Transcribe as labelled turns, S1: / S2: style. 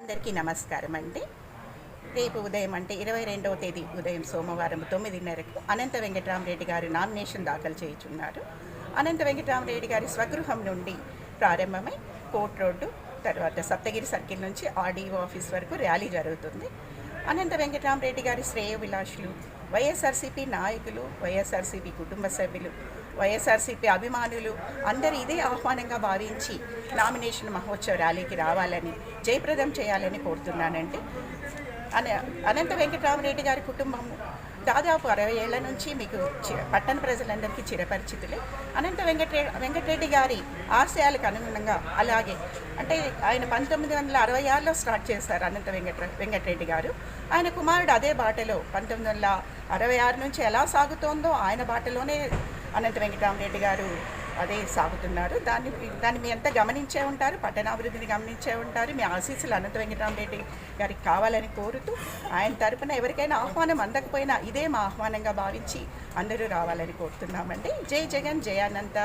S1: అందరికీ నమస్కారం అండి. రేపు ఉదయం అంటే ఇరవై రెండవ తేదీ ఉదయం సోమవారం తొమ్మిదిన్నరకు అనంత వెంకటరామరెడ్డి గారు నామినేషన్ దాఖలు చేయుచున్నారు. అనంత వెంకటరామరెడ్డి గారి స్వగృహం నుండి ప్రారంభమై కోర్ట్ రోడ్డు తర్వాత సప్తగిరి సర్కిల్ నుంచి ఆర్డీఓ ఆఫీస్ వరకు ర్యాలీ జరుగుతుంది. అనంత వెంకటరామరెడ్డి గారి శ్రేయోభిలాషులు వైఎస్ఆర్సీపీ నాయకులు వైఎస్ఆర్సీపీ కుటుంబ సభ్యులు వైఎస్ఆర్సీపీ అభిమానులు అందరూ ఇదే ఆహ్వానంగా భావించి నామినేషన్ మహోత్సవ ర్యాలీకి రావాలని జయప్రదం చేయాలని కోరుతున్నానండి. అన అనంత వెంకటరామరెడ్డి గారి కుటుంబం దాదాపు అరవై ఏళ్ళ నుంచి మీకు చి- పట్టణ ప్రజలందరికీ చిరపరిచితులే. అనంత వెంకటే వెంకటరెడ్డి గారి ఆశయాలకు అనుగుణంగా అలాగే అంటే ఆయన పంతొమ్మిది వందల అరవై ఆరులో స్టార్ట్ చేశారు అనంత వెంకట వెంకటరెడ్డి గారు. ఆయన కుమారుడు అదే బాటలో పంతొమ్మిది వందల అరవై ఆరు నుంచి ఎలా సాగుతోందో ఆయన బాటలోనే అనంత వెంకటరామరెడ్డి గారు అదే సాగుతున్నారు. దాన్ని దాన్ని మీ ఎంత గమనించే ఉంటారు పట్టణాభివృద్ధిని గమనించే ఉంటారు. మీ ఆశీస్సులు అనంత వెంకటరామరెడ్డి గారికి కావాలని కోరుతూ ఆయన తరపున ఎవరికైనా ఆహ్వానం అందకపోయినా ఇదే మా ఆహ్వానంగా భావించి అందరూ రావాలని కోరుతున్నామండి. జై జగన్ జయ అనంత.